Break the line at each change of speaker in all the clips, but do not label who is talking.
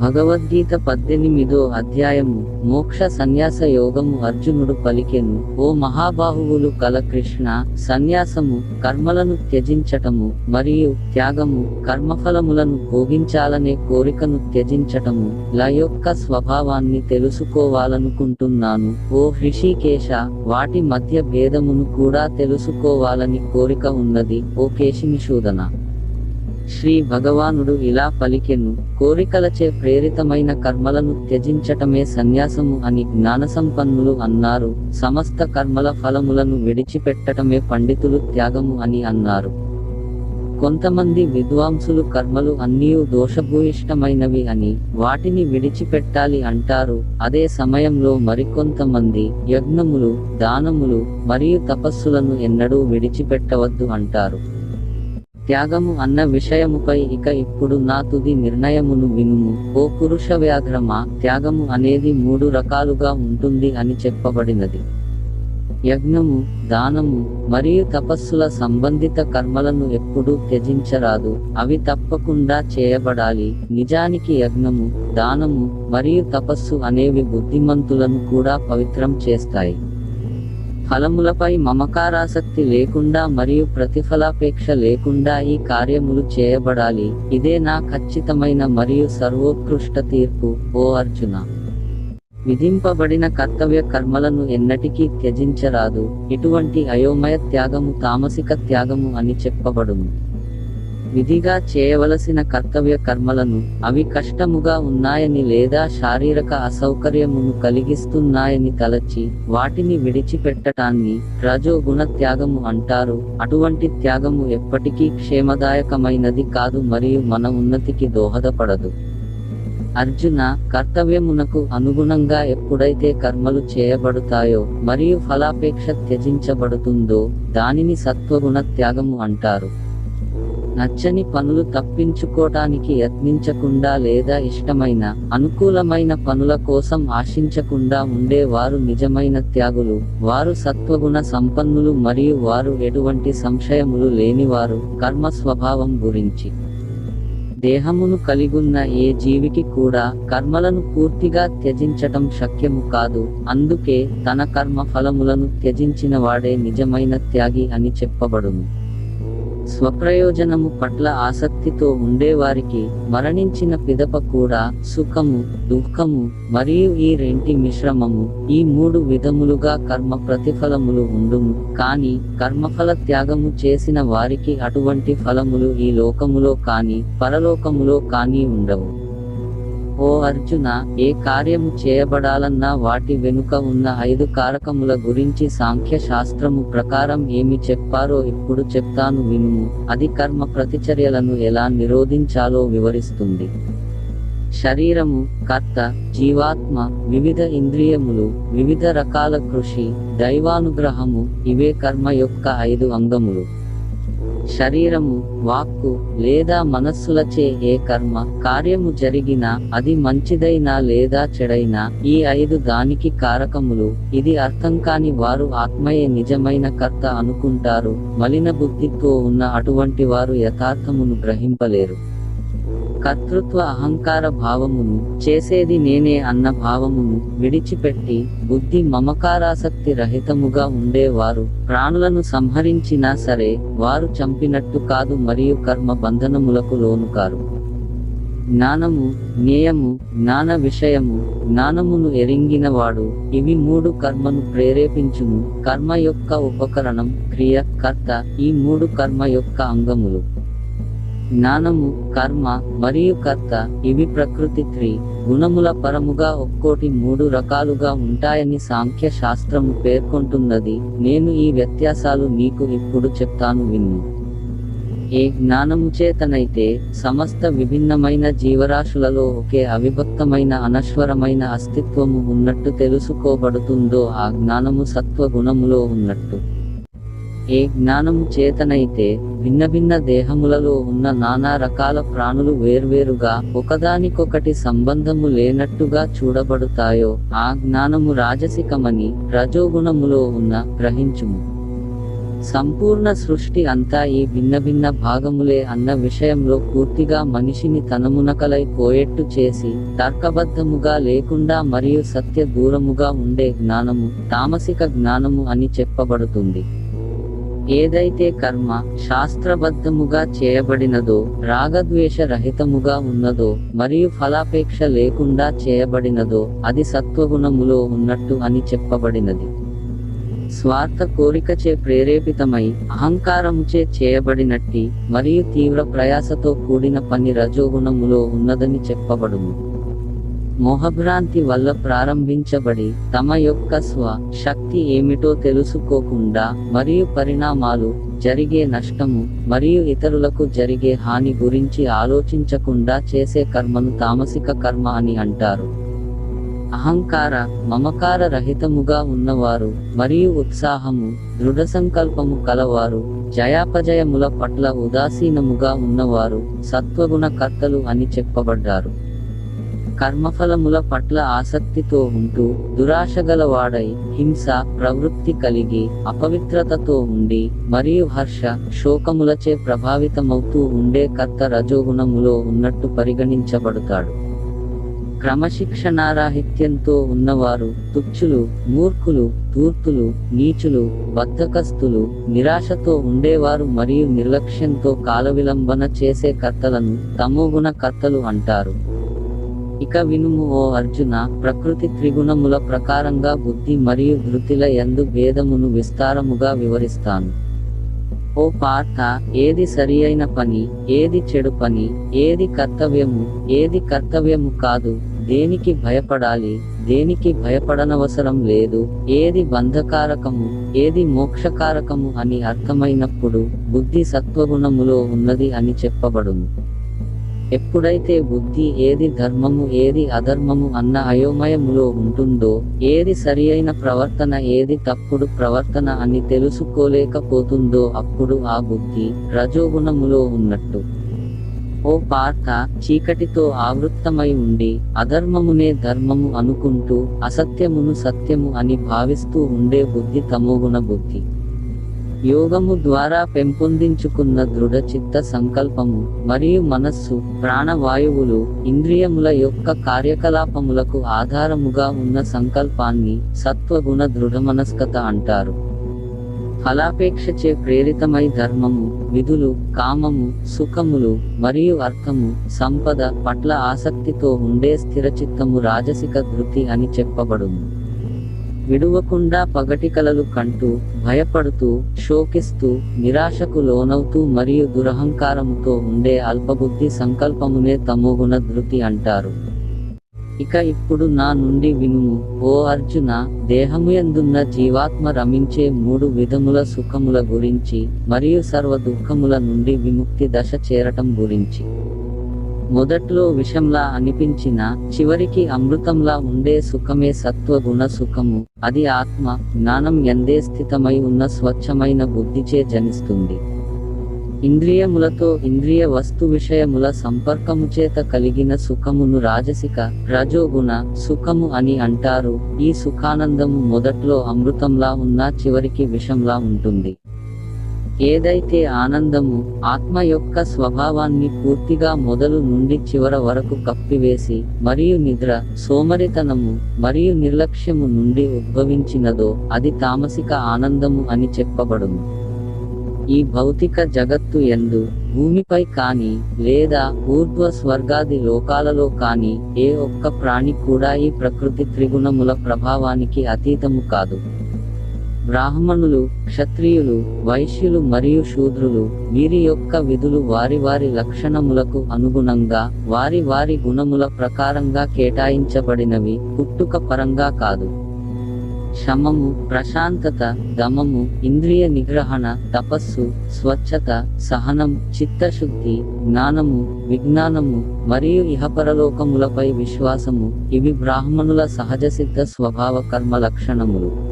భగవద్గీత పద్దెనిమిదో అధ్యాయము. మోక్ష సన్యాస యోగము అర్జునుడు పలికెను. ఓ మహాబాహువులు కల కృష్ణ సన్యాసము కర్మలను త్యజించటము మరియు త్యాగము కర్మఫలములను భోగించాలనే కోరికను త్యజించటము. ల యొక్క స్వభావాన్ని తెలుసుకోవాలనుకుంటున్నాను. ఓ హృషికేశ వాటి మధ్య భేదమును కూడా తెలుసుకోవాలని కోరిక ఉన్నది. ఓ కేశినిషూదన శ్రీ భగవానుడు ఇలా పలికెను కోరికలచే ప్రేరితమైన కర్మలను త్యజించటమే సన్యాసము అని జ్ఞానసంపన్నులు అన్నారు సమస్త కర్మల ఫలములను విడిచిపెట్టటమే పండితులు త్యాగము అని అన్నారు. కొంతమంది విద్వాంసులు కర్మలు అన్నీ దోషభూయిష్టమైనవి అని వాటిని విడిచిపెట్టాలి అంటారు అదే సమయంలో మరికొంతమంది యజ్ఞములు దానములు మరియు తపస్సులను ఎన్నడూ విడిచిపెట్టవద్దు అంటారు. త్యాగము అన్న విషయముపై ఇక ఇప్పుడు నా తుది నిర్ణయమును వినుము. ఓ పురుష వ్యాఘ్రమా త్యాగము అనేది మూడు రకాలుగా ఉంటుంది అని చెప్పబడినది. యజ్ఞము దానము మరియు తపస్సుల సంబంధిత కర్మలను ఎప్పుడూ త్యజించరాదు. అవి తప్పకుండా చేయబడాలి. నిజానికి యజ్ఞము దానము మరియు తపస్సు అనేవి బుద్ధిమంతులను కూడా పవిత్రం చేస్తాయి. ఫలములపై మమకారాసక్తి లేకుండా మరియు ప్రతిఫలాపేక్ష లేకుండా ఈ కార్యములు చేయబడాలి. ఇదే నా ఖచ్చితమైన మరియు సర్వోత్కృష్ట తీర్పు ఓ అర్జున. విధింపబడిన కర్తవ్య కర్మలను ఎన్నటికీ త్యజించరాదు. ఇటువంటి అయోమయ త్యాగము తామసిక త్యాగము అని చెప్పబడును. విధిగా చేయవలసిన కర్తవ్య కర్మలను అవి కష్టముగా ఉన్నాయని లేదా శారీరక అసౌకర్యమును కలిగిస్తున్నాయని తలచి వాటిని విడిచిపెట్టటాన్ని రజోగుణ త్యాగము అంటారు. అటువంటి త్యాగము ఎప్పటికీ క్షేమదాయకమైనది కాదు మరియు మన ఉన్నతికి దోహదపడదు. అర్జున కర్తవ్యమునకు అనుగుణంగా ఎప్పుడైతే కర్మలు చేయబడుతాయో మరియు ఫలాపేక్ష త్యజించబడుతుందో దానిని సత్వగుణ త్యాగము అంటారు. నచ్చని పనులు తప్పించుకోటానికి యత్నించకుండా లేదా ఇష్టమైన అనుకూలమైన పనుల కోసం ఆశించకుండా ఉండే వారు నిజమైన త్యాగులు. వారు సత్వగుణ సంపన్నులు మరియు వారు ఎటువంటి సంశయములు లేనివారు కర్మ స్వభావం గురించి. దేహమును కలిగున్న ఏ జీవికి కూడా కర్మలను పూర్తిగా త్యజించటం శక్యము కాదు. అందుకే తన కర్మ ఫలములను త్యజించిన వాడే నిజమైన త్యాగి అని చెప్పబడును. స్వప్రయోజనము పట్ల ఆసక్తితో ఉండేవారికి మరణించిన పిదప కూడా సుఖము దుఃఖము మరియు ఈ రెంటి మిశ్రమము ఈ మూడు విధములుగా కర్మ ప్రతిఫలములు ఉండుము కాని కర్మఫల త్యాగము చేసిన వారికి అటువంటి ఫలములు ఈ లోకములో కాని పరలోకములో కాని ఉండవు. ఓ అర్జున ఏ కార్యము చేయబడాలన్నా వాటి వెనుక ఉన్న ఐదు కారకముల గురించి సాంఖ్య శాస్త్రము ప్రకారం ఏమి చెప్పారో ఇప్పుడు చెప్తాను వినుము. అది కర్మ ప్రతిచర్యలను ఎలా నిరోధించాలో వివరిస్తుంది. శరీరము కర్త జీవాత్మ వివిధ ఇంద్రియములు వివిధ రకాల కృషి దైవానుగ్రహము ఇవే కర్మ యొక్క ఐదు అంగములు. శరీరము వాక్కు లేదా మనస్సులచే ఏ కర్మ కార్యము జరిగినా అది మంచిదైనా లేదా చెడైనా ఈ ఐదు దానికి కారకములు ఇది అర్థం కాని వారు ఆత్మయే నిజమైన కర్త అనుకుంటారు మలిన బుద్ధితో ఉన్న అటువంటి వారు యథార్థమును గ్రహింపలేరు. కర్తృత్వ అహంకార భావమును చేసేది నేనే అన్న భావమును విడిచిపెట్టి బుద్ధి మమకారాసక్తి రహితముగా ఉండేవారు. ప్రాణులను సంహరించినా సరే వారు చంపినట్టు కాదు మరియు కర్మ బంధనములకు లోనుకారు. జ్ఞానము జ్ఞేయము జ్ఞాన విషయము జ్ఞానమును ఎరింగినవాడు. ఇవి మూడు కర్మను ప్రేరేపించును కర్మ యొక్క ఉపకరణం క్రియ కర్త ఈ మూడు కర్మ యొక్క అంగములు. జ్ఞానము కర్మ మరియు కర్త ఇవి ప్రకృతి త్రి గుణముల పరముగా ఒక్కోటి మూడు రకాలుగా ఉంటాయని సాంఖ్య శాస్త్రము పేర్కొంటున్నది. నేను ఈ వ్యత్యాసాలు నీకు ఇప్పుడు చెప్తాను విన్ను ఏ జ్ఞానము చేతనైతే సమస్త విభిన్నమైన జీవరాశులలో ఒకే అవిభక్తమైన అనశ్వరమైన అస్తిత్వము ఉన్నట్టు తెలుసుకోబడుతుందో ఆ జ్ఞానము సత్వగుణములో ఉన్నట్టు. ఏ జ్ఞానము చేతనైతే భిన్న భిన్న దేహములలో ఉన్న నానా రకాల ప్రాణులు వేర్వేరుగా ఒకదానికొకటి సంబంధము లేనట్టుగా చూడబడుతాయో ఆ జ్ఞానము రాజసికమని రజోగుణములో ఉన్న గ్రహించుము. సంపూర్ణ సృష్టి అంతా ఈ భిన్న భిన్న భాగములే అన్న విషయంలో పూర్తిగా మనిషిని తనమునకలై పోయేట్టు చేసి తర్కబద్ధముగా లేకుండా మరియు సత్య దూరముగా ఉండే జ్ఞానము తామసిక జ్ఞానము అని చెప్పబడుతుంది. ఏదైతే కర్మ శాస్త్రబద్ధముగా చేయబడినదో రాగద్వేష రహితముగా ఉన్నదో మరియు ఫలాపేక్ష లేకుండా చేయబడినదో అది సత్వగుణములో ఉన్నట్టు అని చెప్పబడినది. స్వార్థ కోరికచే ప్రేరేపితమై అహంకారముచే చేయబడినట్టి మరియు తీవ్ర ప్రయాసతో కూడిన పని రజోగుణములో ఉన్నదని చెప్పబడుము మోహభ్రాంతి వల్ల ప్రారంభించబడి తమ యొక్క స్వ శక్తి ఏమిటో తెలుసుకోకుండా మరియు పరిణామాలు జరిగే నష్టము మరియు ఇతరులకు జరిగే హాని గురించి ఆలోచించకుండా చేసే కర్మను తామసిక కర్మ అని అంటారు. అహంకార మమకార రహితముగా ఉన్నవారు మరియు ఉత్సాహము దృఢ సంకల్పము కలవారు జయాపజయముల పట్ల ఉదాసీనముగా ఉన్నవారు సత్వగుణ కర్తలు అని చెప్పబడ్డారు. కర్మఫలముల పట్ల ఆసక్తితో ఉంటూ దురాశగలవాడై హింస ప్రవృత్తి కలిగి అపవిత్రతతో ఉండి మరియు హర్ష శోకములచే ప్రభావితమవుతూ ఉండే కర్త రజోగుణములో ఉన్నట్టు పరిగణించబడతాడు. క్రమశిక్షణారాహిత్యంతో ఉన్నవారు తుచ్చులు మూర్ఖులు తూర్తులు నీచులు బద్ధకస్తులు నిరాశతో ఉండేవారు మరియు నిర్లక్ష్యంతో కాలవిలంబన చేసే కర్తలను తమోగుణ కర్తలు అంటారు. ఇక వినుము ఓ అర్జున ప్రకృతి త్రిగుణముల ప్రకారంగా బుద్ధి మరియు ధృతిల యందు భేదమును విస్తారముగా వివరిస్తాను. ఓ పార్థ ఏది సరియైన పని ఏది చెడు పని ఏది కర్తవ్యము ఏది కర్తవ్యము కాదు దేనికి భయపడాలి దేనికి భయపడనవసరం లేదు ఏది బంధకారకము ఏది మోక్షకారకము అని అర్థమైనప్పుడు బుద్ధి సత్వగుణములో ఉన్నది అని చెప్పబడును. ఎప్పుడైతే బుద్ధి ఏది ధర్మము ఏది అధర్మము అన్న అయోమయములో ఉంటుందో ఏది సరియైన ప్రవర్తన ఏది తప్పుడు ప్రవర్తన అని తెలుసుకోలేకపోతుందో అప్పుడు ఆ బుద్ధి రజోగుణములో ఉన్నట్టు. ఓ పార్థ చీకటితో ఆవృత్తమై ఉండి అధర్మమునే ధర్మము అనుకుంటూ అసత్యమును సత్యము అని భావిస్తూ ఉండే బుద్ధి తమోగుణ బుద్ధి. యోగము ద్వారా పెంపొందించుకున్న దృఢ చిత్త సంకల్పము మరియు మనస్సు ప్రాణవాయువులు ఇంద్రియముల యొక్క కార్యకలాపములకు ఆధారముగా ఉన్న సంకల్పాన్ని సత్వగుణ దృఢమనస్కత అంటారు. ఫలాపేక్షచే ప్రేరితమై ధర్మము విధులు కామము సుఖములు మరియు అర్థము సంపద పట్ల ఆసక్తితో ఉండే స్థిరచిత్తము రాజసిక ధృతి అని చెప్పబడును. విడువకుండా పగటికలలు కంటూ భయపడుతూ శోకిస్తూ నిరాశకు లోనవుతూ మరియు దురహంకారముతో ఉండే అల్పబుద్ధి సంకల్పమునే తమోగుణ ధృతి అంటారు. ఇక ఇప్పుడు నా నుండి వినుము ఓ అర్జున! దేహముయందున్న జీవాత్మ రమించే మూడు విధముల సుఖముల గురించి మరియు సర్వ దుఃఖముల నుండి విముక్తి దశ చేరటం గురించి. మొదట్లో విషంలా అనిపించిన చివరికి అమృతంలా ఉండే సుఖమే సత్వగుణ సుఖము. అది ఆత్మ జ్ఞానం ఎందే స్థితమై ఉన్న స్వచ్ఛమైన బుద్ధిచే జనిస్తుంది. ఇంద్రియములతో ఇంద్రియ వస్తు విషయముల సంపర్కము చేత కలిగిన సుఖమును రాజసిక రజోగుణ సుఖము అని అంటారు. ఈ సుఖానందము మొదట్లో అమృతంలా ఉన్నా చివరికి విషంలా ఉంటుంది. ఏదైతే ఆనందము ఆత్మ యొక్క స్వభావాన్ని పూర్తిగా మొదలు నుండి చివర వరకు కప్పివేసి మరియు నిద్ర సోమరితనము మరియు నిర్లక్ష్యము నుండి ఉద్భవించినదో అది తామసిక ఆనందము అని చెప్పబడును. ఈ భౌతిక జగత్తు ఎందు భూమిపై కాని లేదా ఊర్ధ్వ స్వర్గాది లోకాలలో కాని ఏ ఒక్క ప్రాణి కూడా ఈ ప్రకృతి త్రిగుణముల ప్రభావానికి అతీతము కాదు. బ్రాహ్మణులు క్షత్రియులు వైశ్యులు మరియు శూద్రులు వీరి యొక్క విధులు వారి వారి లక్షణములకు అనుగుణంగా వారి వారి గుణముల ప్రకారంగా కేటాయించబడినవి పుట్టుక పరంగా కాదు. శమము ప్రశాంతత దమము ఇంద్రియ నిగ్రహణ తపస్సు స్వచ్ఛత సహనం చిత్తశుద్ధి జ్ఞానము విజ్ఞానము మరియు ఇహపరలోకములపై విశ్వాసము ఇవి బ్రాహ్మణుల సహజసిద్ధ స్వభావ కర్మ లక్షణములు.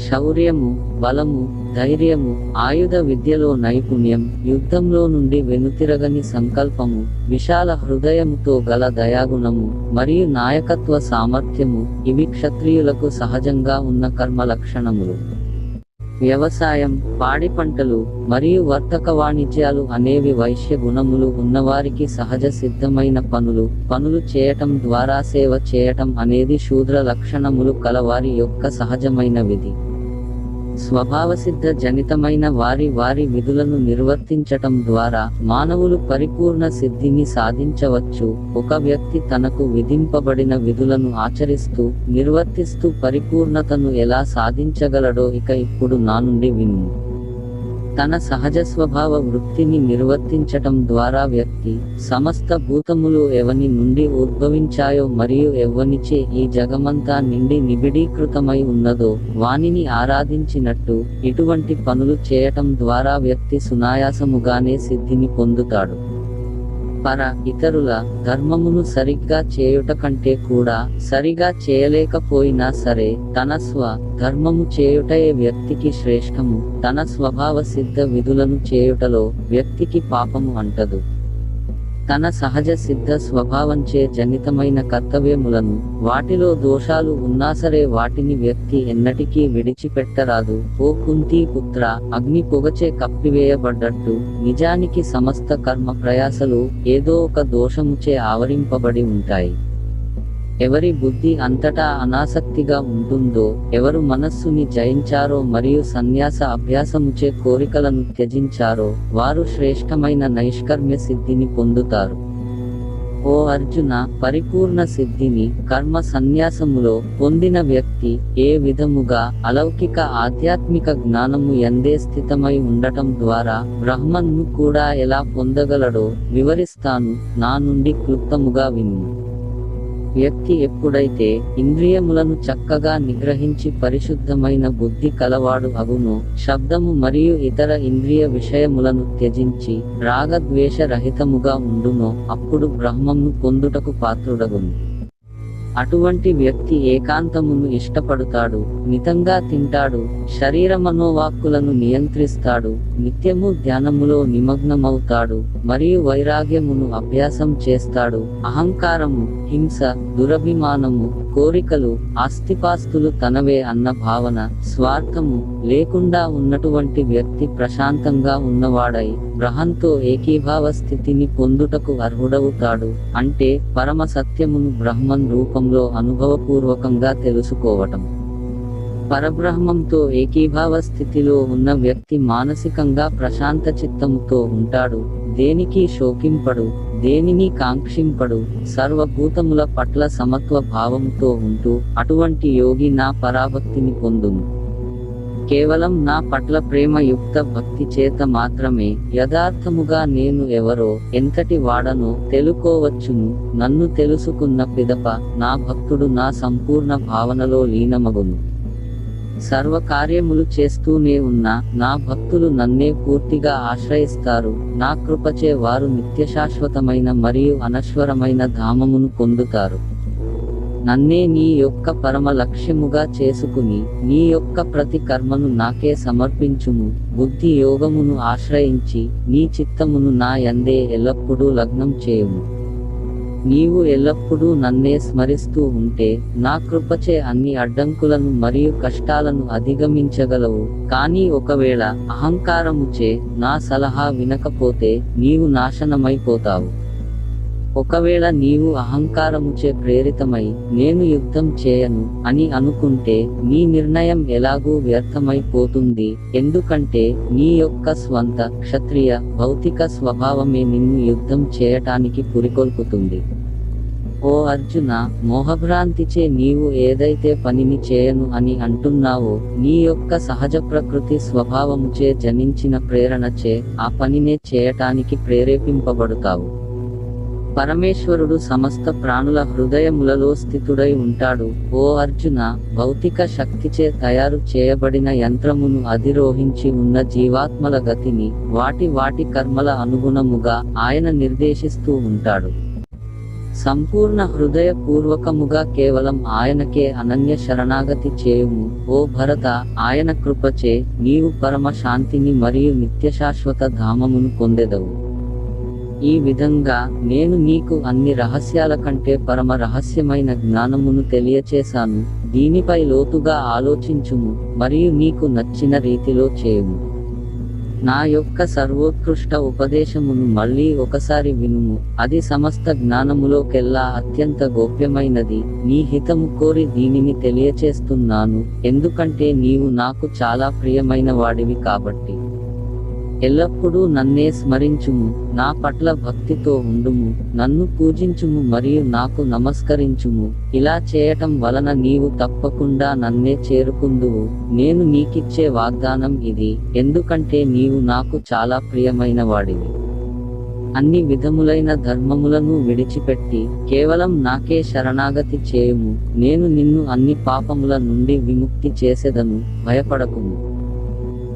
శౌర్యము బలము ధైర్యము ఆయుధ విద్యలో నైపుణ్యం యుద్ధంలో నుండి వెనుతిరగని సంకల్పము విశాల హృదయముతో గల దయాగుణము మరియు నాయకత్వ సామర్థ్యము ఇవి క్షత్రియులకు సహజంగా ఉన్న కర్మ లక్షణములు వ్యవసాయం పాడి పంటలు మరియు వర్తక వాణిజ్యాలు అనేవి వైశ్య గుణములు ఉన్నవారికి సహజ సిద్ధమైన పనులు. పనులు చేయటం ద్వారా సేవ చేయటం అనేది శూద్ర లక్షణములు కలవారి యొక్క సహజమైన విధి. స్వభావసిద్ధ జనితమైన వారి వారి విధులను నిర్వర్తించటం ద్వారా మానవులు పరిపూర్ణ సిద్ధిని సాధించవచ్చు. ఒక వ్యక్తి తనకు విధింపబడిన విధులను ఆచరిస్తూ నిర్వర్తిస్తూ పరిపూర్ణతను ఎలా సాధించగలడో ఇక ఇప్పుడు నా నుండి విను. తన సహజ స్వభావ వృత్తిని నిర్వర్తించటం ద్వారా వ్యక్తి సమస్త భూతములు ఎవని నుండి ఉద్భవించాయో మరియు ఎవ్వనిచే ఈ జగమంతా నిండి నిబిడీకృతమై ఉన్నదో వానిని ఆరాధించినట్టు ఇటువంటి పనులు చేయటం ద్వారా వ్యక్తి సునాయాసముగానే సిద్ధిని పొందుతాడు. పర ఇతరుల ధర్మమును సరిగ్గా చేయుట కంటే కూడా సరిగా చేయలేకపోయినా సరే తన స్వ ధర్మము చేయుటయే వ్యక్తికి శ్రేష్టము తన స్వభావ సిద్ధ విధులను చేయుటలో వ్యక్తికి పాపము అంటదు. తన సహజ సిద్ధ స్వభావంచే జనితమైన కర్తవ్యములను వాటిలో దోషాలు ఉన్నా సరే వాటిని వ్యక్తి ఎన్నటికీ విడిచిపెట్టరాదు. ఓ కుంతి పుత్ర అగ్ని పొగచే కప్పివేయబడ్డట్టు నిజానికి సమస్త కర్మ ప్రయాసలు ఏదో ఒక దోషముచే ఆవరింపబడి ఉంటాయి. ఎవరి బుద్ధి అంతటా అనాసక్తిగా ఉంటుందో ఎవరు మనస్సుని జయించారో మరియు సన్యాస అభ్యాసముచే కోరికలను త్యజించారో వారు శ్రేష్టమైన నైష్కర్మ్య సిద్ధిని పొందుతారు. ఓ అర్జున పరిపూర్ణ సిద్ధిని కర్మ సన్యాసములో పొందిన వ్యక్తి ఏ విధముగా అలౌకిక ఆధ్యాత్మిక జ్ఞానము ఎందే స్థితమై ఉండటం ద్వారా బ్రహ్మన్ను కూడా ఎలా పొందగలడో వివరిస్తాను నా నుండి క్లుప్తముగా విను. వ్యక్తి ఎప్పుడైతే ఇంద్రియములను చక్కగా నిగ్రహించి పరిశుద్ధమైన బుద్ధి కలవాడు అగునో శబ్దము మరియు ఇతర ఇంద్రియ విషయములను త్యజించి రాగద్వేష రహితముగా ఉండునో అప్పుడు బ్రహ్మమును పొందుటకు పాత్రుడగును. అటువంటి వ్యక్తి ఏకాంతమును ఇష్టపడుతాడు మితంగా తింటాడు శరీర మనోవాక్కులను నియంత్రిస్తాడు నిత్యము ధ్యానములో నిమగ్నమవుతాడు మరియు వైరాగ్యమును అభ్యాసం చేస్తాడు. అహంకారము హింస దురభిమానము కోరికలు ఆస్తిపాస్తులు తనవే అన్న భావన స్వార్థము లేకుండా ఉన్నటువంటి వ్యక్తి ప్రశాంతంగా ఉన్నవాడై గ్రహంతో ఏకీభావ స్థితిని పొందుటకు అర్హుడవుతాడు. అంటే పరమ సత్యమును బ్రహ్మన్ రూపంలో అనుభవపూర్వకంగా తెలుసుకోవటం. పరబ్రహ్మంతో ఏకీభావ స్థితిలో ఉన్న వ్యక్తి మానసికంగా ప్రశాంత చిత్తముతో ఉంటాడు. దేనికి శోకింపడు? దేనిని కాంక్షింపడు. సర్వభూతముల పట్ల సమత్వ భావముతో ఉంటూ అటువంటి యోగి నా పరాభక్తిని పొందును. కేవలం నా పట్ల ప్రేమయుక్త భక్తి చేత మాత్రమే యథార్థముగా నేను ఎవరో ఎంతటి వాడనో తెలుకోవచ్చును. నన్ను తెలుసుకున్న పిదప నా భక్తుడు నా సంపూర్ణ భావనలో లీనమగును. సర్వకార్యములు చేస్తూనే ఉన్న నా భక్తులు నన్నే పూర్తిగా ఆశ్రయిస్తారు. నా కృపచే వారు నిత్యశాశ్వతమైన మరియు అనశ్వరమైన ధామమును పొందుతారు. నన్నే నీ యొక్క పరమ లక్ష్యముగా చేసుకుని నీ యొక్క ప్రతి కర్మను నాకే సమర్పించుము. బుద్ధి యోగమును ఆశ్రయించి నీ చిత్తమును నా యందే ఎల్లప్పుడూ లగ్నం చేయుము. నీవు ఎల్లప్పుడూ నన్నే స్మరిస్తూ ఉంటే నా కృపచే అన్ని అడ్డంకులను మరియు కష్టాలను అధిగమించగలవు. కానీ ఒకవేళ అహంకారముచే నా సలహా వినకపోతే నీవు నాశనమైపోతావు. ఒకవేళ నీవు అహంకారముచే ప్రేరితమై నేను యుద్ధం చేయను అని అనుకుంటే నీ నిర్ణయం ఎలాగూ వ్యర్థమైపోతుంది ఎందుకంటే నీ యొక్క స్వంత క్షత్రియ భౌతిక స్వభావమే నిన్ను యుద్ధం చేయటానికి పురికొల్పుతుంది. ఓ అర్జున మోహభ్రాంతిచే నీవు ఏదైతే పనిని చేయను అని అంటున్నావో నీ యొక్క సహజ ప్రకృతి స్వభావముచే జనించిన ప్రేరణచే ఆ పనినే చేయటానికి ప్రేరేపింపబడుతావు. పరమేశ్వరుడు సమస్త ప్రాణుల హృదయములలో స్థితుడై ఉంటాడు. ఓ అర్జున భౌతిక శక్తిచే తయారు చేయబడిన యంత్రమును అధిరోహించి ఉన్న జీవాత్మల గతిని వాటి వాటి కర్మల అనుగుణముగా ఆయన నిర్దేశిస్తూ ఉంటాడు. సంపూర్ణ హృదయపూర్వకముగా కేవలం ఆయనకే అనన్య శరణాగతి చేయుము. ఓ భరత ఆయన కృపచే నీవు పరమ శాంతిని మరియు నిత్యశాశ్వత ధామమును పొందెదవు. ఈ విధంగా నేను నీకు అన్ని రహస్యాల కంటే పరమ రహస్యమైన జ్ఞానమును తెలియచేశాను దీనిపై లోతుగా ఆలోచించుము మరియు నీకు నచ్చిన రీతిలో చేయుము. నా యొక్క సర్వోత్కృష్ట ఉపదేశమును మళ్ళీ ఒకసారి వినుము అది సమస్త జ్ఞానములోకెల్లా అత్యంత గోప్యమైనది నీ హితము కోరి దీనిని తెలియచేస్తున్నాను ఎందుకంటే నీవు నాకు చాలా ప్రియమైన వాడివి కాబట్టి. ఎల్లప్పుడూ నన్నే స్మరించుము నా పట్ల భక్తితో ఉండుము నన్ను పూజించుము మరియు నాకు నమస్కరించుము. ఇలా చేయటం వలన నీవు తప్పకుండా నన్నే చేరుకుందువు. నేను నీకిచ్చే వాగ్దానం ఇది ఎందుకంటే నీవు నాకు చాలా ప్రియమైన వాడివి అన్ని విధములైన ధర్మములను విడిచిపెట్టి కేవలం నాకే శరణాగతి చేయుము. నేను నిన్ను అన్ని పాపముల నుండి విముక్తి చేసేదను భయపడకుము.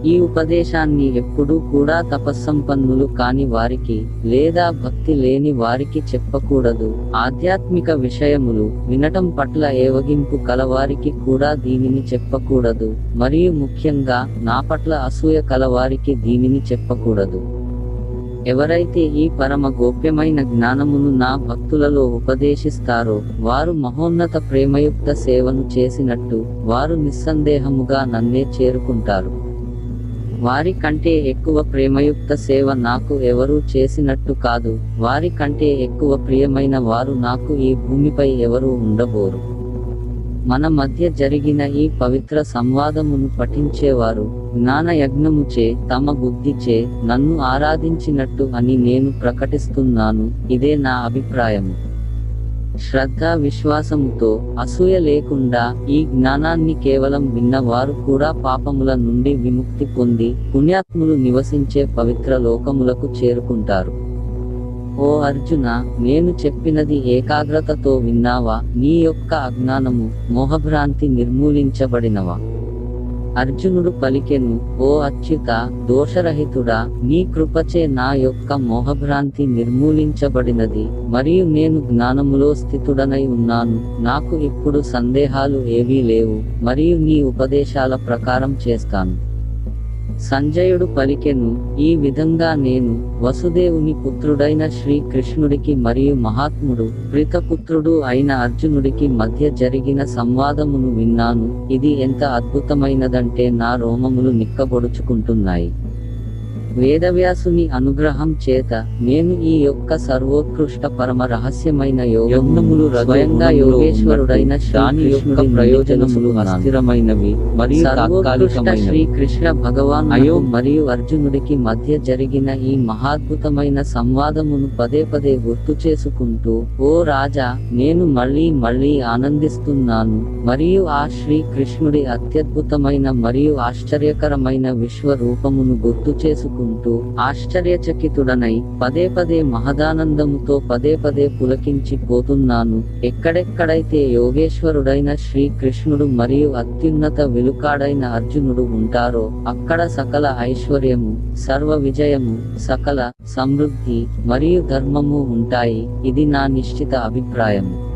ఈ ఉపదేశాన్ని ఎప్పుడూ కూడా తపస్సంపన్నులు కాని వారికి లేదా భక్తి లేని వారికి చెప్పకూడదు. ఆధ్యాత్మిక విషయములు వినటం పట్ల ఏవగింపు కలవారికి కూడా దీనిని చెప్పకూడదు. మరియు ముఖ్యంగా నా పట్ల అసూయ కలవారికి దీనిని చెప్పకూడదు. ఎవరైతే ఈ పరమ గోప్యమైన జ్ఞానమును నా భక్తులలో ఉపదేశిస్తారో వారు మహోన్నత ప్రేమయుక్త సేవను చేసినట్టు వారు నిస్సందేహముగా నన్నే చేరుకుంటారు. వారి కంటే ఎక్కువ ప్రేమయుక్త సేవ నాకు ఎవరూ చేసినట్టు కాదు. వారి కంటే ఎక్కువ ప్రియమైన వారు నాకు ఈ భూమిపై ఎవరూ ఉండబోరు. మన మధ్య జరిగిన ఈ పవిత్ర సంవాదమును పఠించేవారు జ్ఞాన యజ్ఞముచే తమ బుద్ధిచే నన్ను ఆరాధించినట్టు అని నేను ప్రకటిస్తున్నాను. ఇదే నా అభిప్రాయము. శ్రద్ధ విశ్వాసముతో అసూయ లేకుండా ఈ జ్ఞానాన్ని కేవలం విన్నవారు కూడా పాపముల నుండి విముక్తి పొంది పుణ్యాత్ములు నివసించే పవిత్ర లోకములకు చేరుకుంటారు. ఓ అర్జున నేను చెప్పినది ఏకాగ్రతతో విన్నావా? నీ యొక్క అజ్ఞానము మోహభ్రాంతి నిర్మూలించబడినవా? అర్జునుడు పలికెను ఓ అచ్యుత దోషరహితుడా నీ కృపచే నా యొక్క మోహభ్రాంతి నిర్మూలించబడినది మరియు నేను జ్ఞానములో స్థితుడనై ఉన్నాను నాకు ఇప్పుడు సందేహాలు ఏవీ లేవు మరియు నీ ఉపదేశాల ప్రకారం చేస్తాను. సంజయుడు పలికెను ఈ విధంగా నేను వసుదేవుని పుత్రుడైన శ్రీకృష్ణుడికి మరియు మహాత్ముడు ప్రీతపుత్రుడు అయిన అర్జునుడికి మధ్య జరిగిన సంవాదమును విన్నాను. ఇది ఎంత అద్భుతమైనదంటే నా రోమములు నిక్కబొడుచుకుంటున్నాయి. వేదవ్యాసుని అనుగ్రహం చేత నేను ఈ యొక్క సర్వోత్కృష్ట పరమ రహస్యమైన యోగములు స్వయంగా యోగేశ్వరుడైన దాని యొక్క ప్రయోజనములు అస్థిరమైనవి మరియు తాత్కాలికమైనవి. శ్రీకృష్ణ భగవాన్ అయో మరియు అర్జునుడికి మధ్య జరిగిన ఈ మహాద్భుతమైన సంవాదమును పదే పదే గుర్తు చేసుకుంటూ ఓ రాజా నేను మళ్ళీ మళ్ళీ ఆనందిస్తున్నాను. మరియు ఆ శ్రీకృష్ణుడి అత్యద్భుతమైన మరియు ఆశ్చర్యకరమైన విశ్వ రూపమును గుర్తు చేసుకుంటూ ఆశ్చర్యచకితుడనై పదే పదే మహదానందముతో పదే పదే పులకించి పోతున్నాను ఎక్కడెక్కడైతే యోగేశ్వరుడైన శ్రీకృష్ణుడు మరియు అత్యున్నత విలుకాడైన అర్జునుడు ఉంటారో అక్కడ సకల ఐశ్వర్యము సర్వ విజయము సకల సమృద్ధి మరియు ధర్మము ఉంటాయి. ఇది నా నిశ్చిత అభిప్రాయము.